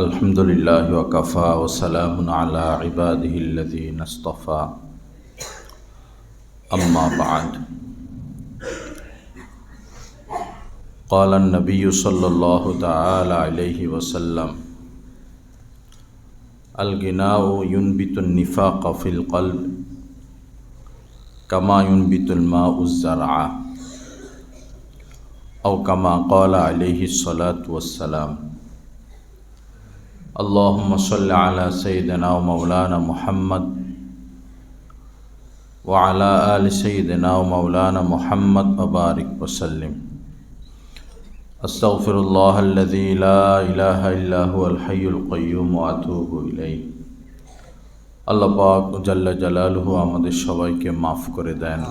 الحمد لله وكفى وسلام على عباده الذين اصطفى. أما بعد. قال النبي صلى الله تعالى عليه وسلم الغناء ينبت النفاق في القلب كما ينبت الماء الزرع أو كما قال عليه الصلاة والسلام اللهم صل على سيدنا ومولانا محمد وعلى آل سيدنا ومولانا محمد وبارك وسلم أستغفر الله الذي لا إله إلا هو الحي القيوم وأتوب إليه আল্লাহ পাক জাল্লা জালালহু আমাদের সবাইকে মাফ করে দেন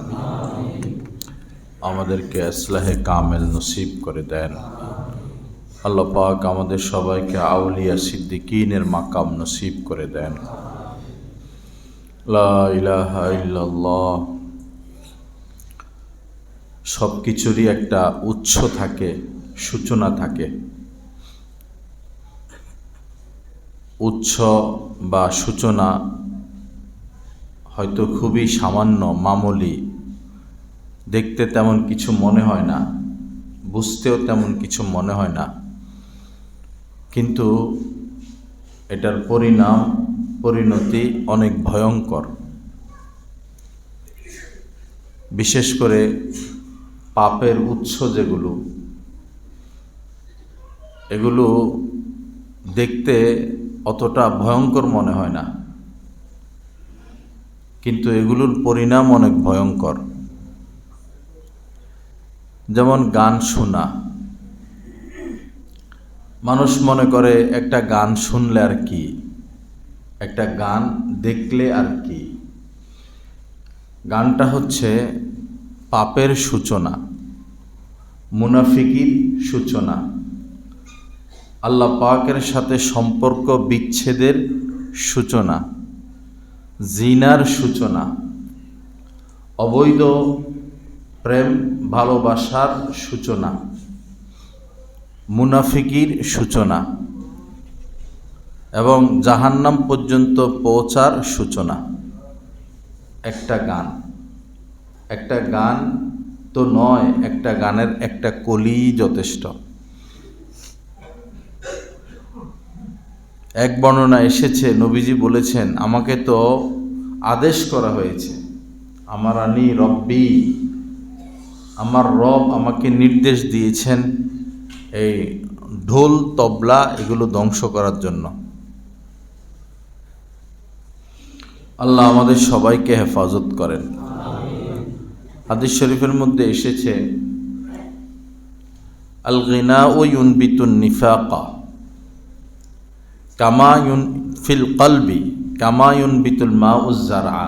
আমাদেরকে আসলাহে কামেল নসিব করে দেন আল্লাহ পাক আমাদের সবাইকে আউলিয়া সিদ্দিকিনের মাকাম নসিব করে দেন। সব কিছুরই একটা উৎস থাকে, সূচনা থাকে। উৎস বা সূচনা হয়তো খুবই সামান্য, মামুলি। দেখতে তেমন কিছু মনে হয় না, বুঝতেও তেমন কিছু মনে হয় না। কিন্তু এটার পরিণাম, পরিণতি অনেক ভয়ঙ্কর। বিশেষ করে পাপের উৎস যেগুলো, এগুলো দেখতে অতটা ভয়ঙ্কর মনে হয় না। কিন্তু এগুলোর পরিণাম অনেক ভয়ঙ্কর। যেমন গান শোনা মানুষ মনে করে একটা গান শুনলে আর কি? একটা গান দেখলে আর কি? গানটা হচ্ছে পাপের সূচনা, মুনাফিকির সূচনা। আল্লাহ পাকের সাথে সম্পর্ক বিচ্ছেদের সূচনা, জিনার সূচনা, অবৈধ প্রেম ভালোবাসার সূচনা। মুনাফিকির সূচনা এবং জাহান্নাম পর্যন্ত পৌঁছার সূচনা। একটা গান। একটা গান তো নয়, একটা গানের একটা কলি যথেষ্ট। এক বর্ণনা এসেছে, নবীজি বলেছেন, আমাকে তো আদেশ করা হয়েছে, আমার আনি রব্বি, আমার রব আমাকে নির্দেশ দিয়েছেন এই ঢোল, তবলা এগুলো ধ্বংস করার জন্য। আল্লাহ আমাদের সবাইকে হেফাজত করেন। হাদিস শরীফের মধ্যে এসেছে আল গিনা ও ইউনবিতুন নিফাকা, কামা ইউন ফিল কলবি, কামা ইউনবিতুল মা উজ্জারা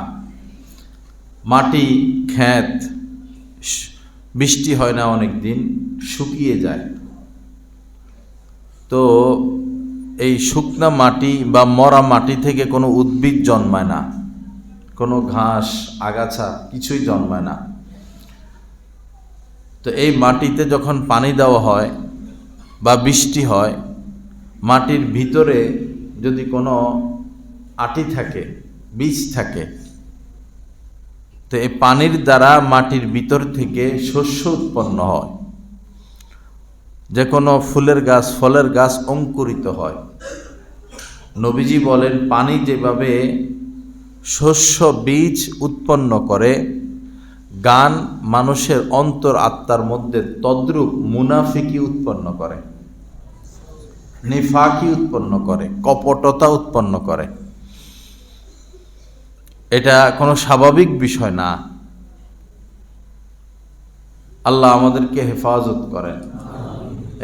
মাটি খ্যাত বৃষ্টি হয় না অনেক দিন শুকিয়ে যায়। তো এই শুকনা মাটি বা মরা মাটি থেকে কোনো উদ্ভিদ জন্মায় না। কোনো ঘাস, আগাছা কিছুই জন্মায় না। তো এই মাটিতে যখন পানি দেওয়া হয় বা বৃষ্টি হয়, মাটির ভিতরে যদি কোনো আটি থাকে, বীজ থাকে, তো এই পানির দ্বারা মাটির ভিতর থেকে শস্য উৎপন্ন হয়। যে কোনো ফুলের গাছ, ফলের গাছ অঙ্কুরিত হয়। নবীজি বলেন, পানি যেভাবে শস্য বীজ উৎপন্ন করে, গান মানুষের অন্তর আত্মার মধ্যে তদ্রূপ মুনাফিকি উৎপন্ন করে, নিফাকি উৎপন্ন করে, কপটতা উৎপন্ন করে। এটা কোনো স্বাভাবিক বিষয় না। আল্লাহ আমাদেরকে হেফাজত করেন।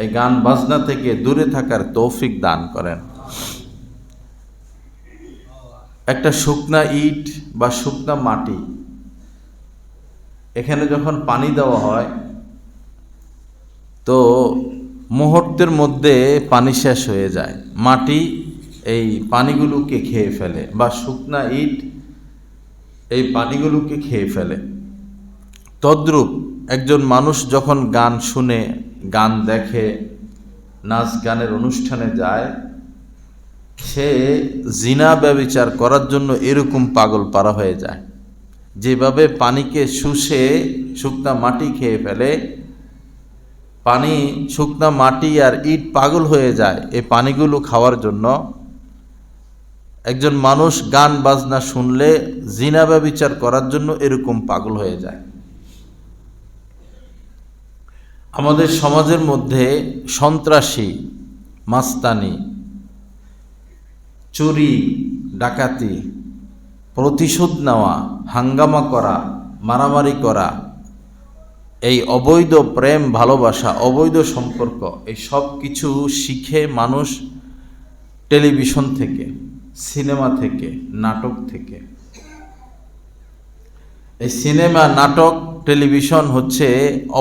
এই গান বাজনা থেকে দূরে থাকার তৌফিক দান করেন। একটা শুকনা ইট বা শুকনা মাটি, এখানে যখন পানি দেওয়া হয়, তো মুহূর্তের মধ্যে পানি শেষ হয়ে যায়। মাটি এই পানিগুলোকে খেয়ে ফেলে বা শুকনা ইট এই পানিগুলোকে খেয়ে ফেলে। তদ্রূপ একজন মানুষ যখন গান শুনে গান দেখে, নাচ গানের অনুষ্ঠানে যায়, সে জিনা ব্যবিচার করার জন্য এরকম পাগল পারা হয়ে যায়। যেভাবে পানিকে শুষে শুকনা মাটি খেয়ে ফেলে, পানি, শুকনা মাটি আর ইট পাগল হয়ে যায় এই পানিগুলো খাওয়ার জন্য। একজন মানুষ গান বাজনা শুনলে জিনা ব্যবিচার করার জন্য এরকম পাগল হয়ে যায়। আমাদের সমাজের মধ্যে সন্ত্রাসী, মাস্তানি, চুরি, ডাকাতি, প্রতিশোধ নেওয়া, হাঙ্গামা করা, মারামারি করা, এই অবৈধ প্রেম, ভালোবাসা, অবৈধ সম্পর্ক, এই সব কিছু শিখে মানুষ টেলিভিশন থেকে, সিনেমা থেকে, নাটক থেকে, এই সিনেমা, নাটক টেলিভিশন হচ্ছে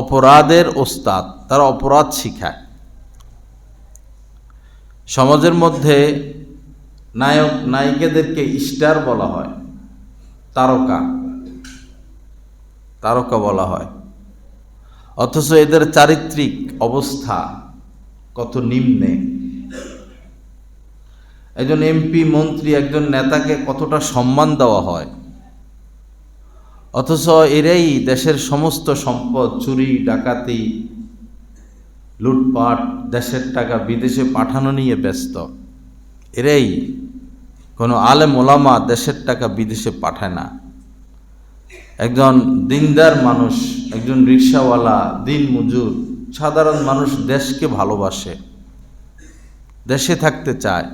অপরাধের ওস্তাদ, তারা অপরাধ শিখায়। সমাজের মধ্যে নায়ক, নায়িকাদেরকে স্টার বলা হয়, তারকা তারকা বলা হয়। অথচ এদের চারিত্রিক অবস্থা কত নিম্নে। একজন এমপি, মন্ত্রী, একজন নেতাকে কতটা সম্মান দেওয়া হয় অথচ এরাই দেশের সমস্ত সম্পদ, চুরি, ডাকাতি, লুটপাট, দেশের টাকা বিদেশে পাঠানো নিয়ে ব্যস্ত। এরাই কোনো আলেম ওলামা দেশের টাকা বিদেশে পাঠায় না। একজন দিনদার মানুষ, একজন রিক্সাওয়ালা, দিন মজুর, সাধারণ মানুষ দেশকে ভালোবাসে, দেশে থাকতে চায়।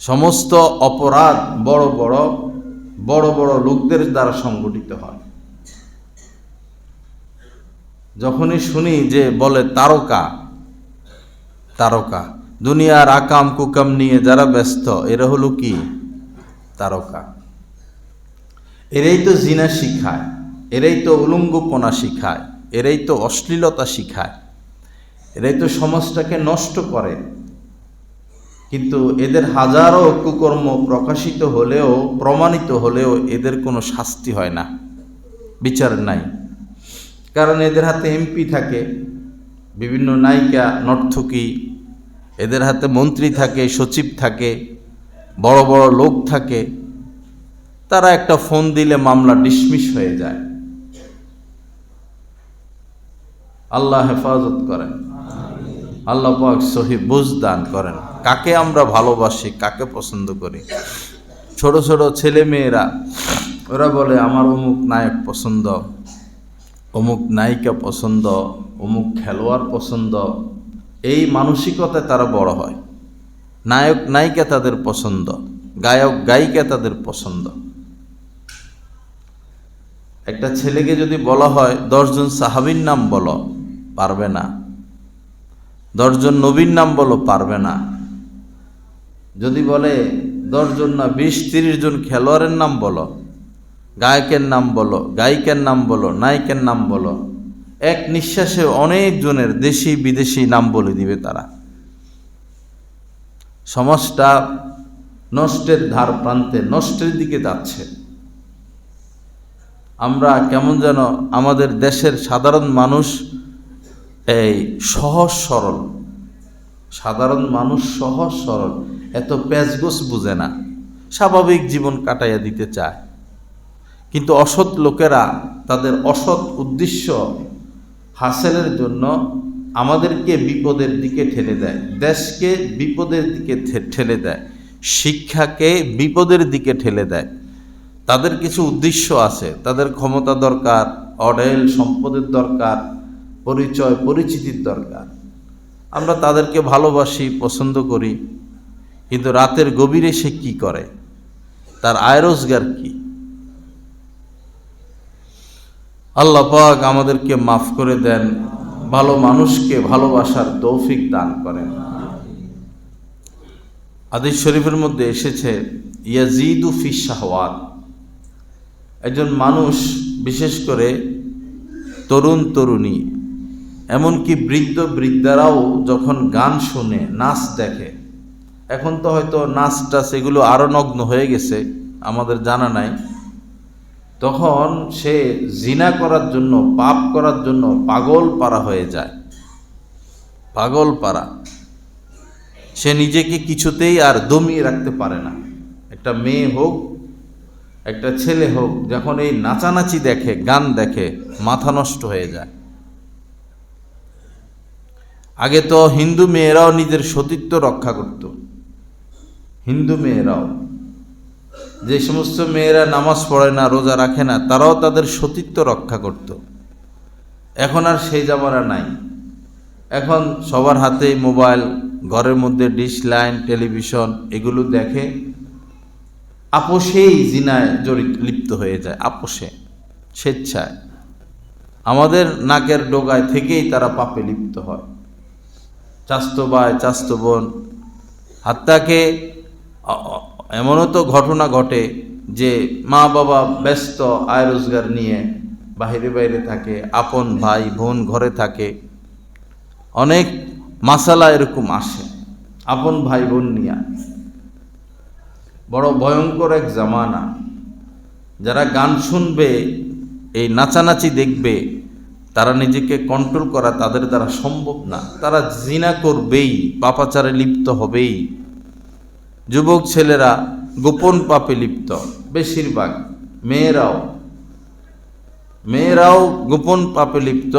সমস্ত অপরাধ বড় বড় বড় বড় লোকদের দ্বারা সংগঠিত হয়। যখনই শুনি যে বলে তারকা তারকা, দুনিয়ার আকাম কুকাম নিয়ে যারা ব্যস্ত, এরা হলো কি? তারকা। এরাই তো জিনা শিখায়, এরাই তো উলঙ্গপনা শিখায়, এরাই তো অশ্লীলতা শিখায়, এরাই তো সমাজটাকে নষ্ট করে। কিন্তু এদের হাজারো কুকর্ম প্রকাশিত হলেও, প্রমাণিত হলেও এদের কোনো শাস্তি হয় না। বিচার নাই। কারণ এদের হাতে এমপি থাকে, বিভিন্ন নায়িকা নর্থকী এদের হাতে মন্ত্রী থাকে, সচিব থাকে, বড় বড় লোক থাকে, তারা একটা ফোন দিলে মামলা ডিসমিস হয়ে যায়। আল্লাহ হেফাজত করেন। আল্লাহ পাক সহি বুঝ দান করেন। কাকে আমরা ভালোবাসি, কাকে পছন্দ করি? ছোট ছোট ছেলে মেয়েরা, ওরা বলে, আমার অমুক নায়ক পছন্দ, অমুক নায়িকা পছন্দ, অমুক খেলোয়াড় পছন্দ। এই মানসিকতায় তারা বড় হয়। নায়ক, নায়িকা তাদের পছন্দ, গায়ক, গায়িকা তাদের পছন্দ। একটা ছেলেকে যদি বলা হয়, দশজন সাহাবির নাম বলো, পারবে না। দশজন নবীর নাম বলো, পারবে না। যদি বলে দশজন না বিশ, তিরিশ জন খেলোয়াড়ের নাম বলো, গায়কের নাম বলো, গায়িকার নাম বলো, নায়িকের নাম বলো, এক নিঃশ্বাসে অনেক জনের দেশি বিদেশি নাম বলে দিবে তারা। সমাজটা নষ্টের ধার প্রান্তে, নষ্টের দিকে যাচ্ছে। আমরা কেমন যেন আমাদের দেশের সাধারণ মানুষ এই সহজ সরল, সাধারণ মানুষ সহজ সরল। এত প্যাচগোস বুঝে না। স্বাভাবিক জীবন কাটাইয়া দিতে চায়। কিন্তু অসৎ লোকেরা তাদের অসৎ উদ্দেশ্য হাসেলের জন্য আমাদেরকে বিপদের দিকে ঠেলে দেয়, দেশকে বিপদের দিকে ঠেলে দেয়, শিক্ষাকে বিপদের দিকে ঠেলে দেয়। তাদের কিছু উদ্দেশ্য আছে, তাদের ক্ষমতা দরকার, অডেল সম্পদের দরকার, পরিচয়, পরিচিতির দরকার। আমরা তাদেরকে ভালোবাসি, পছন্দ করি। কিন্তু রাতের গভীরে সে কি করে? তার আয় রোজগার কি? আল্লাহ পাক আমাদেরকে মাফ করে দেন, ভালো মানুষকে ভালোবাসার তৌফিক দান করেন। আদিস শরীফের মধ্যে এসেছে, ইয়াজিদু ফি শাহওয়াত। একজন মানুষ, বিশেষ করে তরুণ তরুণী, এমনকি বৃদ্ধ বৃদ্ধারাও যখন গান শুনে, নাচ দেখে এখন তো হয়তো নাচটা সেগুলো আরও নগ্ন হয়ে গেছে, আমাদের জানা নাই। তখন সে জিনা করার জন্য, পাপ করার জন্য পাগল পারা হয়ে যায়। পাগল পারা সে নিজেকে কিছুতেই আর দমিয়ে রাখতে পারে না। একটা মেয়ে হোক, একটা ছেলে হোক, যখন এই নাচানাচি দেখে, গান দেখে, মাথা নষ্ট হয়ে যায়। আগে তো হিন্দু মেয়েরাও নিজের সতীত্ব রক্ষা করত। হিন্দু মেয়েরাও। যে সমস্ত মেয়েরা নামাজ পড়ে না, রোজা রাখে না, তারাও তাদের সতীত্ব রক্ষা করত। এখন আর সেই জামানা নাই। এখন সবার হাতেই মোবাইল, ঘরের মধ্যে ডিশ লাইন, টেলিভিশন, এগুলো দেখে আপোষেই জিনায় জড়িত, লিপ্ত হয়ে যায়। আপোষে স্বেচ্ছায়। আমাদের নাকের ডোগায় থেকেই তারা পাপে লিপ্ত হয়। চাস্তো ভাই, চাস্তো বোন, হাত্তাকে এমনও তো ঘটনা ঘটে যে মা বাবা ব্যস্ত আয় রোজগার নিয়ে বাইরে বাইরে থাকে, আপন ভাই বোন ঘরে থাকে। অনেক মাসালা এরকম আসে, আপন ভাই বোন নিয়ে। বড় ভয়ঙ্কর এক জামানা, যারা গান শুনবে, এই নাচানাচি দেখবে, তারা নিজেকে কন্ট্রোল করা তাদের দ্বারা সম্ভব না। তারা জিনা করবেই, পাপাচারে লিপ্ত হবেই। যুবক ছেলেরা গোপন পাপে লিপ্ত। বেশিরভাগ মেয়েরাও। মেয়েরাও গোপন পাপে লিপ্ত।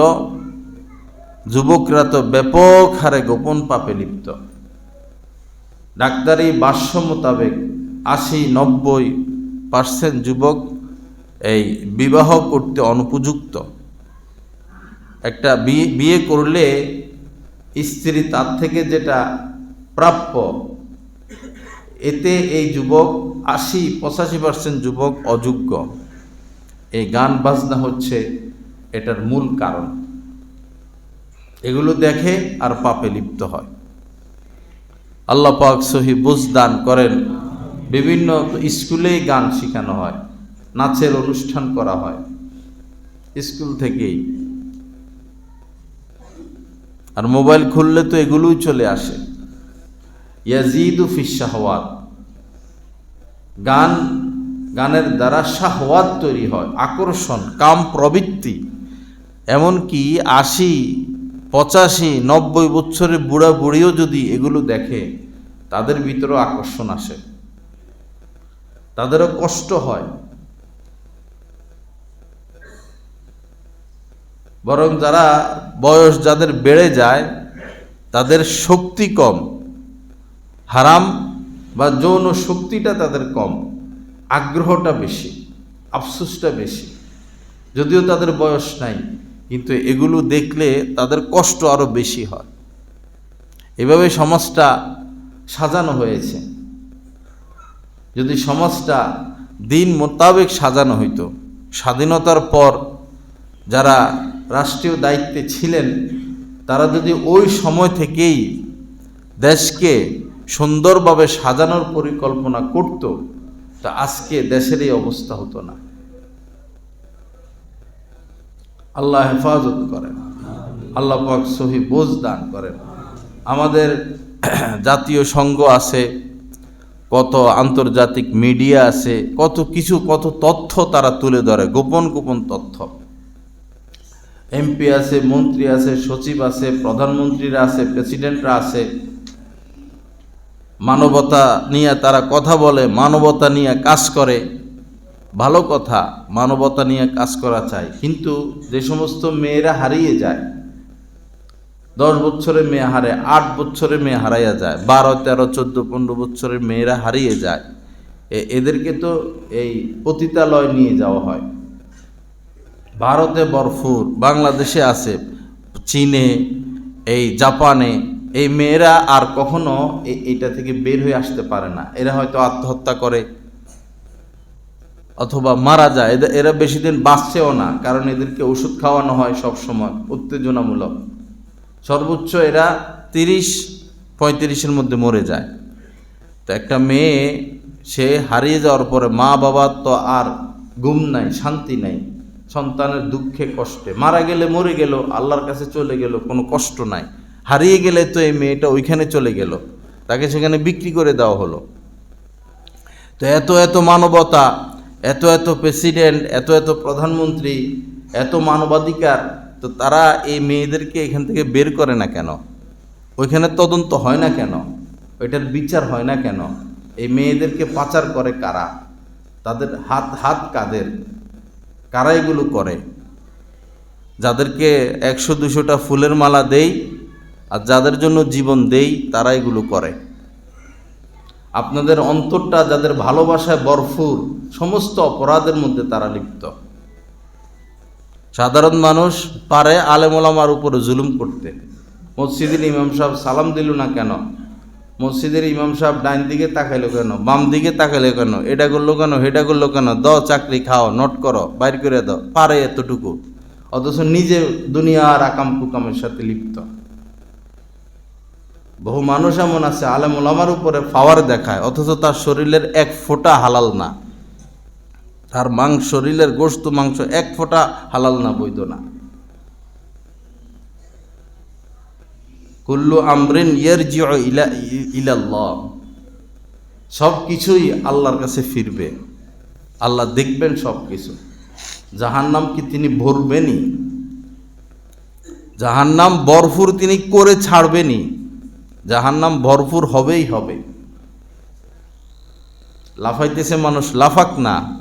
যুবকরা তো ব্যাপক হারে গোপন পাপে লিপ্ত। ডাক্তারি ভাষ্য মোতাবেক আশি নব্বই পার্সেন্ট যুবক এই বিবাহ করতে অনুপযুক্ত। একটা বিয়ে করলে স্ত্রী তার থেকে যেটা প্রাপ্য এতে এই যুবক আশি পঁচাশি পার্সেন্ট যুবক অযোগ্য। এই গান বাজনা হচ্ছে এটার মূল কারণ। এগুলো দেখে আর পাপে লিপ্ত হয়। আল্লাহ পাক সহি বুঝ দান করেন। বিভিন্ন স্কুলেই গান শেখানো হয়, নাচের অনুষ্ঠান করা হয়। স্কুল থেকেই। আর মোবাইল খুললে তো এগুলোই চলে আসে। ইয়াজিদু ফিসাহওয়াত গান, গানের দ্বারা শাহওয়াত তৈরি হয়, আকর্ষণ, কাম প্রবৃত্তি। এমনকি আশি, পঁচাশি, নব্বই বছরের বুড়া বুড়িও যদি এগুলো দেখে, তাদের ভিতরেও আকর্ষণ আসে। তাদেরও কষ্ট হয়। বরং যারা বয়স যাদের বেড়ে যায়, তাদের শক্তি কম। হারাম বা যৌন শক্তিটা তাদের কম, আগ্রহটা বেশি, আফসোসটা বেশি। যদিও তাদের বয়স নাই, কিন্তু এগুলো দেখলে তাদের কষ্ট আরও বেশি হয়। এভাবে সমাজটা সাজানো হয়েছে। যদি সমাজটা দিন মোতাবেক সাজানো হইতো, স্বাধীনতার পর যারা রাষ্ট্রীয় দায়িত্বে ছিলেন, তারা যদি ওই সময় থেকেই দেশকে সুন্দরভাবে সাজানোর পরিকল্পনা করত, তা আজকে দেশের এই অবস্থা হতো না। আল্লাহ হেফাজত করেন। আল্লাহ পাক সহি বোঝ দান করেন। আমাদের জাতীয় সংঘ আছে, কত আন্তর্জাতিক মিডিয়া আছে, কত কিছু, কত তথ্য তারা তুলে ধরে, গোপন গোপন তথ্য। এমপি আছে, মন্ত্রী আছে, সচিব আছে, প্রধানমন্ত্রীরা আছে, প্রেসিডেন্টরা আছে মানবতা নিয়ে তারা কথা বলে, মানবতা নিয়ে কাজ করে। ভালো কথা, মানবতা নিয়ে কাজ করা চাই। কিন্তু যে সমস্ত মেয়েরা হারিয়ে যায়, দশ বছরের মেয়ে হারে, আট বছরের মেয়ে হারাইয়া যায়, বারো, তেরো, চোদ্দ, পনেরো বছরের মেয়েরা হারিয়ে যায়, এ- এদেরকে তো এই পতিতালয় নিয়ে যাওয়া হয়। ভারতে বরফুর, বাংলাদেশে আছে, চীনে, এই জাপানে এই মেয়েরা আর কখনো এ- এইটা থেকে বের হয়ে আসতে পারে না। এরা হয়তো আত্মহত্যা করে অথবা মারা যায়। এদের এরা বেশি দিন বাঁচছেও না, কারণ এদেরকে ওষুধ খাওয়ানো হয় সব সময় উত্তেজনামূলক। সর্বোচ্চ এরা তিরিশ, পঁয়ত্রিশের মধ্যে মরে যায়। তো একটা মেয়ে, সে হারিয়ে যাওয়ার পরে মা বাবার তো আর গুম নাই, শান্তি নাই, সন্তানের দুঃখে কষ্টে। মারা গেলে মরে গেল, আল্লাহর কাছে চলে গেল, কোনো কষ্ট নাই। হারিয়ে গেলে তো এই মেয়েটা ওইখানে চলে গেল। তাকে সেখানে বিক্রি করে দেওয়া হলো। তো এত এত মানবতা, এত এত প্রেসিডেন্ট, এত এত প্রধানমন্ত্রী, এত মানবাধিকার, তো তারা এই মেয়েদেরকে এখান থেকে বের করে না কেন? ওইখানে তদন্ত হয় না কেন? ওইটার বিচার হয় না কেন? এই মেয়েদেরকে পাচার করে কারা? তাদের হাত হাত কাদের? কারা এগুলো করে? যাদেরকে একশো দুশোটা ফুলের মালা দেই আর যাদের জন্য জীবন দেই তারা এগুলো করে। আপনাদের অন্তরটা যাদের ভালোবাসায় বরফুর সমস্ত অপরাধের মধ্যে তারা লিপ্ত। সাধারণ মানুষ পারে আলেমোলামার উপরে জুলুম করতে। মসজিদের ইমাম সাহেব সালাম দিল না কেন? মসজিদের ইমাম সাহেব ডাইন দিকে তাকাইলো কেন? বাম দিকে তাকাইলো কেন? এটা করল কেন? হেটা করল কেন? দ চাকরি খাও, নট করো, বাইর করে দাও। পারে এতটুকু। অথচ নিজে দুনিয়ার আকাম কুকামের সাথে লিপ্ত। বহু মানুষ এমন আছে আলেম ওলামার উপরে পাওয়ার দেখায়, অথচ তার শরীরের এক ফোঁটা হালাল না। তার মাংস, শরীরের গোস্ত মাংস এক ফোঁটা হালাল না, বৈধ না। কুল্লু আমরিন ইয়ারজিউ ইলা সব কিছুই আল্লাহর কাছে ফিরবে। আল্লাহ দেখবেন সব কিছু জাহান্নাম কি তিনি ভরবেনই? জাহান্নাম বরফুর তিনি করে ছাড়বেনই। জাহান্নাম ভরপুর হবেই হবে। লাফাইতেছে মানুষ লাফাক না।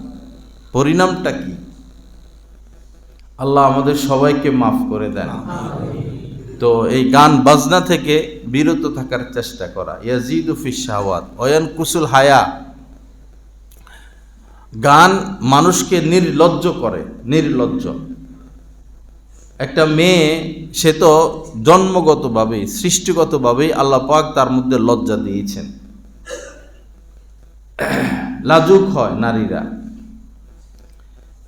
পরিণামটা কি? আল্লাহ আমাদের সবাইকে মাফ করে দেন। তো এই গান বাজনা থেকে বিরত থাকার চেষ্টা করা। ইয়াজিদু ফি শাহওয়াত অয়ান কুসুল হায়া। গান মানুষকে নির্লজ্জ করে নির্লজ্জ। একটা মেয়ে সে তো জন্মগতভাবেই, সৃষ্টিগতভাবেই আল্লাহ পাক তার মধ্যে লজ্জা দিয়েছেন। লাজুক হয় নারীরা।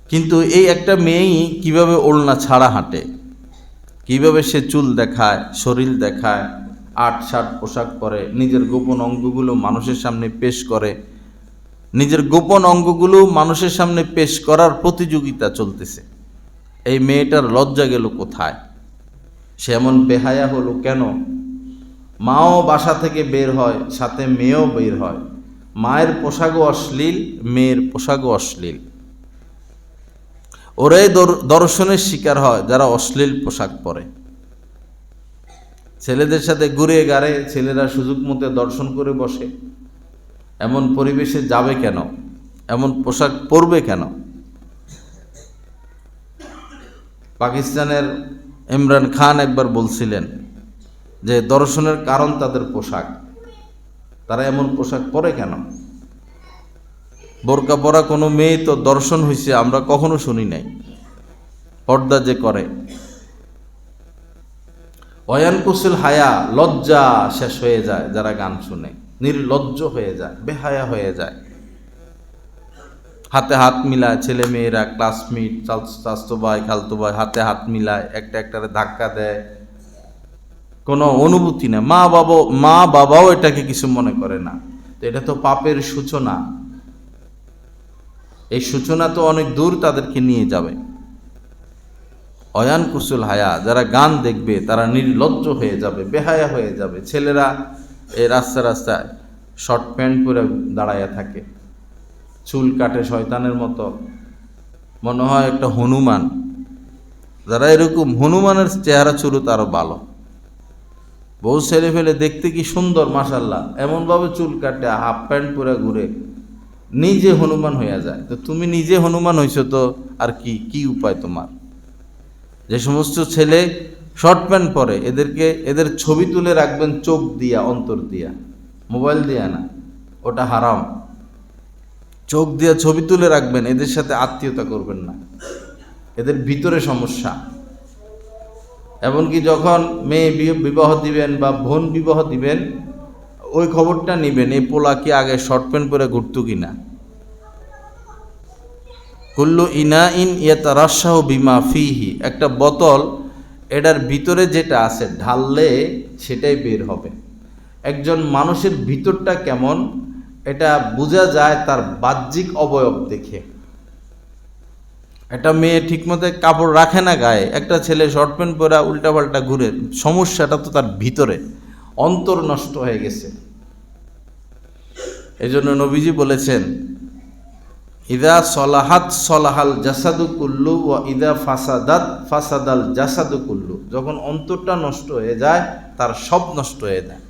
কিন্তু এই একটা মেয়েই কীভাবে ওড়না ছাড়া হাঁটে? কীভাবে সে চুল দেখায়, শরীর দেখায়, আট শার্ট পোশাক পরে, নিজের গোপন অঙ্গগুলো মানুষের সামনে পেশ করে, নিজের গোপন অঙ্গগুলো মানুষের সামনে পেশ করার প্রতিযোগিতা চলতেছে। এই মেয়েটার লজ্জা গেল কোথায়? সে এমন বেহায়া হলো কেন? মাও বাসা থেকে বের হয়, সাথে মেয়েও বের হয়। মায়ের পোশাকও অশ্লীল, মেয়ের পোশাকও অশ্লীল। ওরাই দর- দর্শনের শিকার হয় যারা অশ্লীল পোশাক পরে। ছেলেদের সাথে ঘুরে গাড়ে ছেলেরা সুযোগ মতো দর্শন করে বসে। এমন পরিবেশে যাবে কেন? এমন পোশাক পরবে কেন? পাকিস্তানের ইমরান খান একবার বলছিলেন যে দর্শনের কারণ তাদের পোশাক। তারা এমন পোশাক পরে কেন? বোরকা পরা কোনো মেয়ে তো দর্শন হয়েছে আমরা কখনো শুনি নাই। পর্দা যে করে। অয়ান কুসুল হায়া, লজ্জা শেষ হয়ে যায় যারা গান শুনে। নির্লজ্জ হয়ে যায়, বেহায়া হয়ে যায়। হাতে হাত মিলায়, ছেলে মেয়েরা ক্লাসমেট চাস্তো ভাই খালতো ভাই হাতে হাত মিলায়, একটা একটারে ধাক্কা দেয়। কোনো অনুভূতি না মা বাবা মা বাবাও এটাকে কিছু মনে করে না। তো এটা তো পাপের সূচনা। এই সূচনা তো অনেক দূর তাদেরকে নিয়ে যাবে। অয়ান কুসুল হায়া, যারা গান দেখবে, তারা নির্লজ্জ হয়ে যাবে, বেহায়া হয়ে যাবে। ছেলেরা এই রাস্তা রাস্তায় শর্ট প্যান্ট পরে দাঁড়াইয়া থাকে। চুল কাটে শয়তানের মতো। মনে হয় একটা হনুমান। যারা এরকম হনুমানের চেহারা চুরুত আরও ভালো। বউ ছেলে ফেলে দেখতে কি সুন্দর মাসাল্লাহ এমনভাবে চুল কাটে, হাফ প্যান্ট পরে ঘুরে। নিজে হনুমান হইয়া যায়। তো তুমি নিজে হনুমান হইছো তো, আর কি কি উপায় তোমার? যে সমস্ত ছেলে শর্ট প্যান্ট পরে, এদেরকে, এদের ছবি তুলে রাখবেন চোখ দিয়া, অন্তর দিয়া। মোবাইল দিয়া না, ওটা হারাম। চোখ দিয়ে ছবি তুলে রাখবেন, এদের সাথে আত্মীয়তা করবেন না। এদের ভিতরে সমস্যা। এমনকি যখন মেয়ে বিবাহ দিবেন বা বোন বিবাহ দিবেন, ওই খবরটা নিবেন, এই পোলা কি আগে শর্ট প্যান্ট পরে ঘুরতো কিনা? কুল্লু ইনা ইন ইয়াতা রাসাহ বিমা ফিহি। একটা বোতল, এটার ভিতরে যেটা আছে, ঢাললে সেটাই বের হবে। একজন মানুষের ভিতরটা কেমন এটা বোঝা যায় তার বাহ্যিক অবয়ব দেখে। একটা মেয়ে ঠিকমতো কাপড় রাখে না গায়ে, একটা ছেলে শর্ট প্যান্ট পরে উল্টাপাল্টা ঘুরে, সমস্যাটা তো তার ভিতরে, অন্তর নষ্ট হয়ে গেছে। এই জন্য নবীজি বলেছেন, ইদা সলাহাত সলাহাল জাসাদু কুল্লু ও ইদা ফাসাদাত ফাসাদাল জাসাদু কুল্লু। যখন অন্তরটা নষ্ট হয়ে যায়, তার সব নষ্ট হয়ে যায়।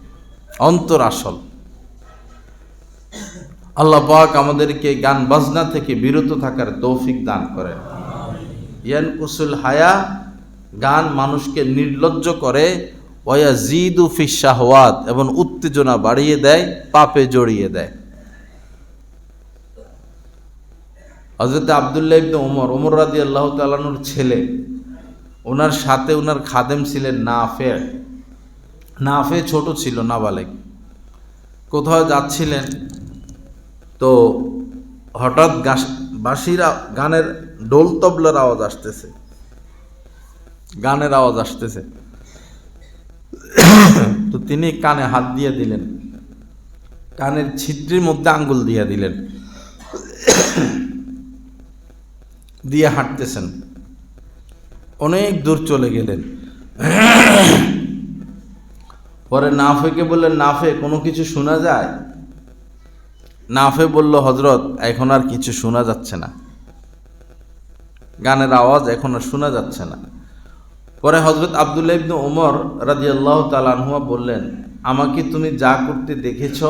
অন্তর আসল। আল্লাহ পাক আমাদেরকে গান বাজনা থেকে বিরত থাকার তৌফিক দান করেন ইয়ান কুসুল হায়া, গান মানুষকে নির্লজ্জ করে, ওয়া জিদু ফি শাহওয়াত, এবং উত্তেজনা বাড়িয়ে দেয়, পাপে জড়িয়ে দেয়। হজরত আবদুল্লাহ ইবনে ওমর ওমর রাদি আল্লাহ তালানুর ছেলে, ওনার সাথে ওনার খাদেম ছিলেন নাফে। নাফে ছোট ছিল, নাবালেক। কোথাও যাচ্ছিলেন তো হঠাৎ গাছ বাঁশিরা গানের ডোল তবলার আওয়াজ আসতেছে। গানের আওয়াজ আসতেছে। তো তিনি কানে হাত দিয়ে দিলেন। কানের ছিদ্রির মধ্যে আঙ্গুল দিয়ে দিলেন। দিয়ে হাঁটতেছেন। অনেক দূর চলে গেলেন। পরে নাফেকে বললেন, নাফে, কোনো কিছু শোনা যায়? নাফে বলল হজরত এখন আর কিছু শোনা যাচ্ছে না। গানের আওয়াজ এখন আর শোনা যাচ্ছে না। পরে হজরত আবদুল্লাহ ইবনু ওমর রাজি আল্লাহ তালানহুয়া বললেন আমাকে তুমি যা করতে দেখেছ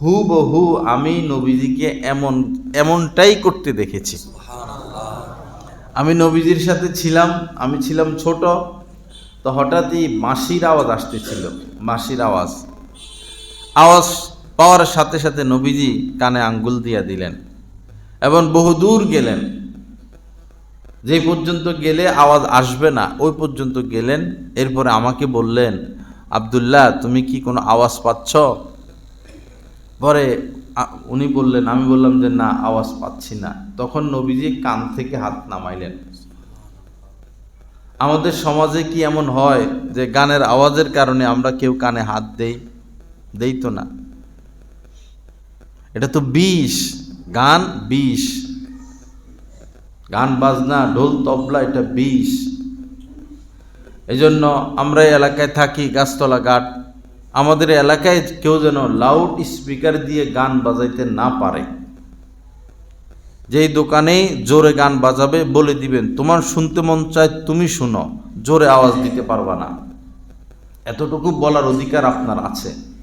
হু বহু আমি নবীজিকে এমন এমনটাই করতে দেখেছি। আমি নবীজির সাথে ছিলাম আমি ছিলাম ছোট তো হঠাৎই মাসির আওয়াজ আসতেছিল মাসির আওয়াজ। আওয়াজ পাওয়ার সাথে সাথে নবীজি কানে আঙ্গুল দিয়া দিলেন এবং বহুদূর গেলেন। যে পর্যন্ত গেলে আওয়াজ আসবে না, ওই পর্যন্ত গেলেন। এরপরে আমাকে বললেন, আবদুল্লাহ, তুমি কি কোনো আওয়াজ পাচ্ছ? পরে উনি বললেন, আমি বললাম যে, না, আওয়াজ পাচ্ছি না। তখন নবীজি কান থেকে হাত নামাইলেন। আমাদের সমাজে কি এমন হয় যে, গানের আওয়াজের কারণে আমরা কেউ কানে হাত দেই? দেই তো না। এটা তো বিষ, গান বিষ। গান, বাজনা, ঢোল, তবলা, এটা বিষ। এই জন্য আমরা এলাকায় থাকি গাছতলা ঘাট। আমাদের এলাকায় কেউ যেন লাউড স্পিকার দিয়ে গান বাজাইতে না পারে। যেই দোকানে জোরে গান বাজাবে, বলে দিবেন, তোমার শুনতে মন চায়, তুমি শুনো। জোরে আওয়াজ দিতে পারবা না। এতটুকু বলার অধিকার আপনার আছে।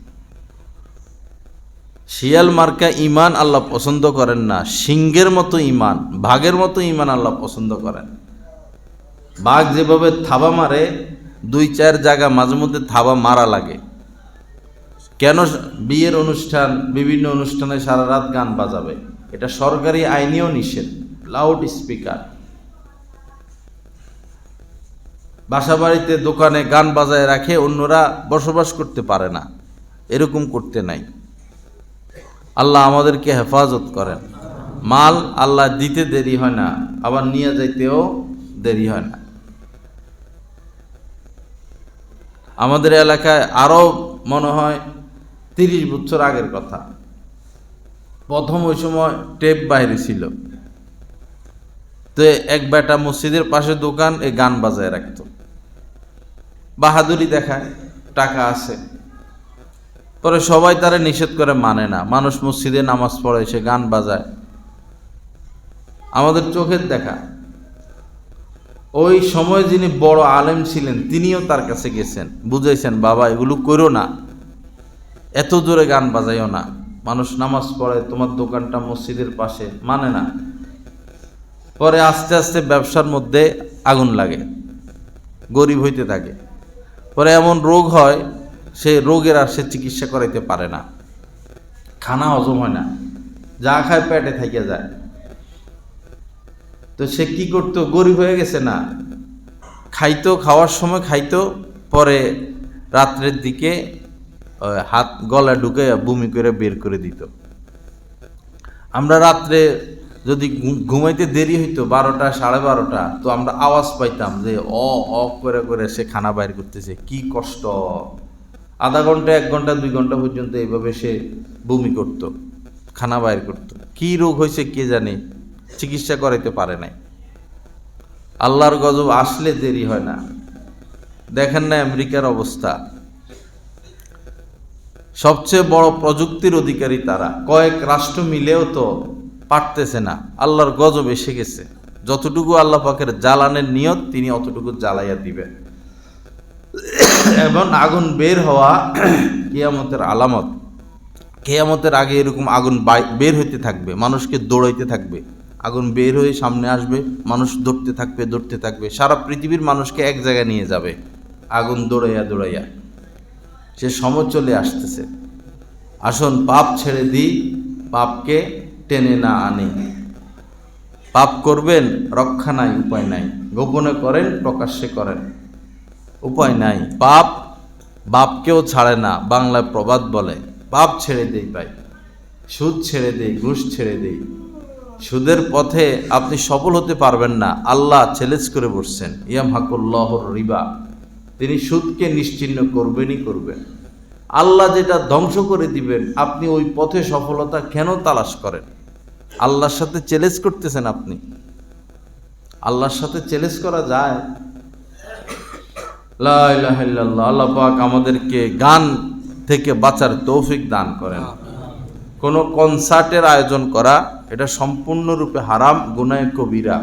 শিয়াল মার্কা ইমান আল্লাহ পছন্দ করেন না। সিংহের মতো ইমান, বাঘের মতো ইমান আল্লাহ পছন্দ করেন। বাঘ যেভাবে থাবা মারে, দুই চার জায়গা মাঝে মধ্যে থাবা মারা লাগে। কেন বিয়ের অনুষ্ঠান, বিভিন্ন অনুষ্ঠানে সারা রাত গান বাজাবে? এটা সরকারি আইনেও নিষেধ লাউড স্পিকার বাসা বাড়িতে দোকানে গান বাজায় রাখে, অন্যরা বসবাস করতে পারে না। এরকম করতে নাই। আল্লাহ আমাদেরকে হেফাজত করেন। মাল আল্লাহ দিতে দেরি হয় না, আবার নিয়ে যাইতেও দেরি হয় না। আমাদের এলাকায় আরও মনে হয় তিরিশ বছর আগের কথা। প্রথম ওই সময় টেপ বাইরে ছিল। তো এক বেটা মসজিদের পাশে দোকান এই গান বাজায় রাখতো। বাহাদুরি দেখায়, টাকা আছে। পরে সবাই তারা নিষেধ করে মানে না। মানুষ মসজিদে নামাজ পড়ে, সে গান বাজায়। আমাদের চোখের দেখা। ওই সময় যিনি বড় আলেম ছিলেন, তিনিও তার কাছে গেছেন। বুঝাইছেন, বাবা, এগুলো করো না। এত জোরে গান বাজাইও না। মানুষ নামাজ পড়ে, তোমার দোকানটা মসজিদের পাশে। মানে না। পরে আস্তে আস্তে ব্যবসার মধ্যে আগুন লাগে। গরিব হইতে থাকে। পরে এমন রোগ হয় সেই রোগের আর সে চিকিৎসা করাইতে পারে না। খানা হজম হয় না। যা খায় পেটে থেকে যায়। তো সে কি করতো? গরিব হয়ে গেছে না। খাইতো, খাওয়ার সময় খাইতো, পরে রাত্রের দিকে হাত গলা ঢুকে বমি করে বের করে দিত। আমরা রাত্রে যদি ঘুমাইতে দেরি হইতো, বারোটা, সাড়ে বারোটা, তো আমরা আওয়াজ পাইতাম যে অ অ করে করে সে খানা বাইর করতেছে। কি কষ্ট! আধা ঘণ্টা, এক ঘণ্টা, দুই ঘণ্টা পর্যন্ত এইভাবে সে বমি করত, খানা বাইর করত। কি রোগ হয়েছে কে জানে? চিকিৎসা করাইতে পারে নাই। আল্লাহর গজব আসলে দেরি হয় না। দেখেন না আমেরিকার অবস্থা। সবচেয়ে বড় প্রযুক্তির অধিকারী তারা। কয়েক রাষ্ট্র মিলেও তো পারতেছে না। আল্লাহর গজব এসে গেছে। যতটুকু আল্লাহ পাকের জ্বালানের নিয়ত, তিনি অতটুকু জ্বালাইয়া দিবেন। এবং আগুন বের হওয়া কেয়ামতের আলামত। কেয়ামতের আগে এরকম আগুন বের হইতে থাকবে, মানুষকে দৌড়াইতে থাকবে। আগুন বের হয়ে সামনে আসবে, মানুষ দৌড়তে থাকবে দৌড়তে থাকবে। সারা পৃথিবীর মানুষকে এক জায়গায় নিয়ে যাবে, আগুন দৌড়াইয়া দৌড়াইয়া। সে সময় চলে আসতেছে। আসুন, পাপ ছেড়ে দিই, পাপকে টেনে না আনি। পাপ করবেন, রক্ষা নাই, উপায় নাই। গোপনে করেন, প্রকাশ্যে করেন। উপায় নাই। পাপ বাপকেও ছাড়ে না, বাংলায় প্রবাদ বলে। পাপ ছেড়ে দেই পাই সুদ ছেড়ে দেই, ঘুষ ছেড়ে দেই। সুদের পথে আপনি সফল হতে পারবেন না। আল্লাহ চ্যালেঞ্জ করে বসছেন। ইয়াম হাকুল্লাহর রিবা। তিনি সুদকে নিশ্চিহ্ন করবেনই করবেন। আল্লাহ যেটা ধ্বংস করে দিবেন, আপনি ওই পথে সফলতা কেন তালাশ করেন? আল্লাহর সাথে চ্যালেঞ্জ করতেছেন আপনি। আল্লাহর সাথে চ্যালেঞ্জ করা যায়। আল্লাহ পাক আমাদেরকে গান থেকে বাঁচার তৌফিক দান করেন। কোনো কনসার্টের আয়োজন করা এটা সম্পূর্ণরূপে হারাম গুনায় কবিরা।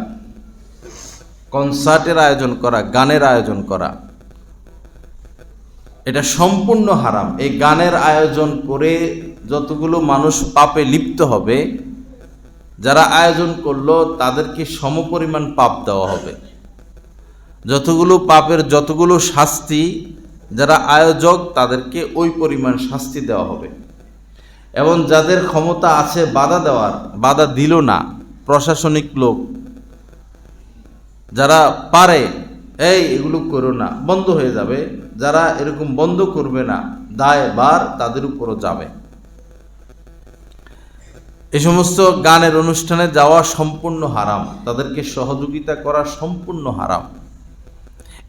কনসার্টের আয়োজন করা গানের আয়োজন করা এটা সম্পূর্ণ হারাম। এই গানের আয়োজন করে যতগুলো মানুষ পাপে লিপ্ত হবে যারা আয়োজন করল তাদেরকে সমপরিমাণ পাপ দেওয়া হবে। যতগুলো পাপের যতগুলো শাস্তি যারা আয়োজক, তাদেরকে ওই পরিমাণ শাস্তি দেওয়া হবে। এবং যাদের ক্ষমতা আছে বাধা দেওয়ার, বাধা দিল না প্রশাসনিক লোক, যারা পারে, এই, এগুলো করো না, বন্ধ হয়ে যাবে। যারা এরকম বন্ধ করবে না দায় বার তাদের উপরও যাবে। এই সমস্ত গানের অনুষ্ঠানে যাওয়া সম্পূর্ণ হারাম, তাদেরকে সহযোগিতা করা সম্পূর্ণ হারাম।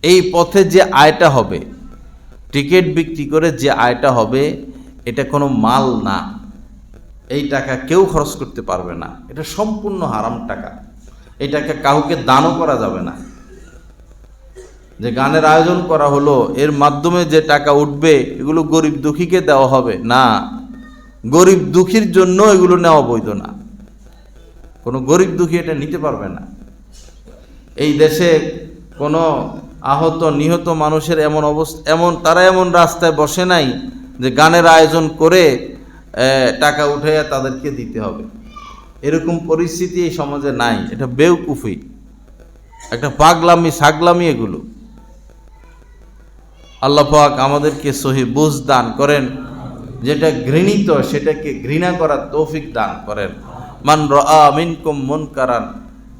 এই পথে যে আয়টা হবে, টিকিট বিক্রি করে যে আয়টা হবে, এটা কোনো মাল না। এই টাকা কেউ খরচ করতে পারবে না। এটা সম্পূর্ণ হারাম টাকা। এই টাকা কাউকে দানও করা যাবে না। যে গানের আয়োজন করা হলো, এর মাধ্যমে যে টাকা উঠবে, এগুলো গরিব দুঃখীকে দেওয়া হবে। না, গরিব দুঃখীর জন্য এগুলো নেওয়া বৈধ না। কোনো গরিব দুঃখী এটা নিতে পারবে না। এই দেশে কোনো আহত, নিহত মানুষের এমন অবস্থা, এমন, তারা এমন রাস্তায় বসে নাই যে গানের আয়োজন করে টাকা উঠে তাদেরকে দিতে হবে। এরকম পরিস্থিতি এই সমাজে নাই। এটা বেউকুফি একটা পাগলামি, সাগলামি এগুলো। আল্লাহ পাক আমাদেরকে সহি বুঝ দান করেন, যেটা ঘৃণিত, সেটাকে ঘৃণা করার তৌফিক দান করেন। মান রা মিনকুম মুনকারান।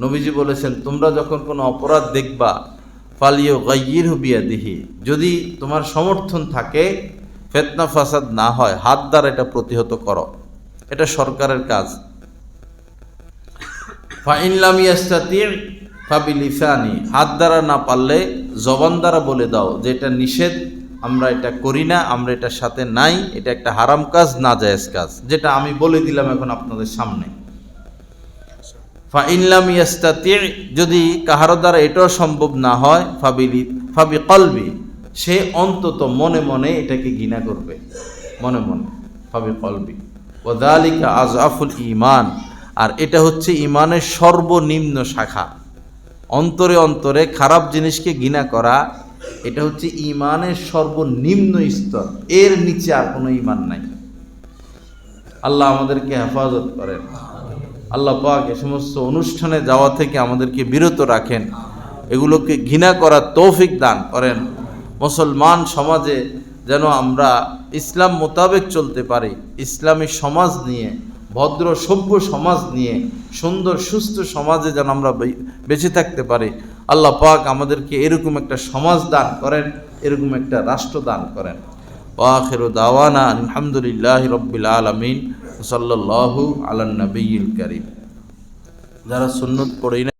নবীজি বলেছেন, তোমরা যখন কোনো অপরাধ দেখবা ফালিও গাইয়ির হুবিয়া দিহি যদি তোমার সমর্থন থাকে, ফেতনা ফাসাদ না হয়, হাত দ্বারা এটা প্রতিহত করো। এটা সরকারের কাজ। ফাইনলাম হাত দ্বারা না পারলে জবান দ্বারা বলে দাও যে এটা নিষেধ, আমরা এটা করি না, আমরা এটার সাথে নাই, এটা একটা হারাম কাজ না জায়েজ কাজ, যেটা আমি বলে দিলাম এখন আপনাদের সামনে। ফাইনলাম ইয়াস্তাতি যদি কাহারো দ্বারা এটাও সম্ভব না হয়, ফাবিলি ফাবি কলবি, সে অন্তত মনে মনে এটাকে ঘৃণা করবে। মনে মনে। ফাবি কলবি। ওদালিকা আজআফুল ইমান আর এটা হচ্ছে ইমানের সর্বনিম্ন শাখা। অন্তরে অন্তরে খারাপ জিনিসকে ঘৃণা করা, এটা হচ্ছে ইমানের সর্বনিম্ন স্তর। এর নিচে আর কোনো ইমান নাই। আল্লাহ আমাদেরকে হেফাজত করেন। আল্লাহ পাক এ সমস্ত অনুষ্ঠানে যাওয়া থেকে আমাদেরকে বিরত রাখেন। এগুলোকে ঘৃণা করার তৌফিক দান করেন। মুসলমান সমাজে যেন আমরা ইসলাম মোতাবেক চলতে পারি, ইসলামী সমাজ নিয়ে, ভদ্র, সভ্য সমাজ নিয়ে, সুন্দর, সুস্থ সমাজে যেন আমরা বেঁচে থাকতে পারি। আল্লাহ পাক আমাদেরকে এরকম একটা সমাজ দান করেন, এরকম একটা রাষ্ট্র দান করেন। ওয়াখির দাওয়ানা আলহামদুলিল্লাহ রব্বিল আলমিন। সাল্লাল্লাহু আলান নবীল করিম। যারা সুন্নত না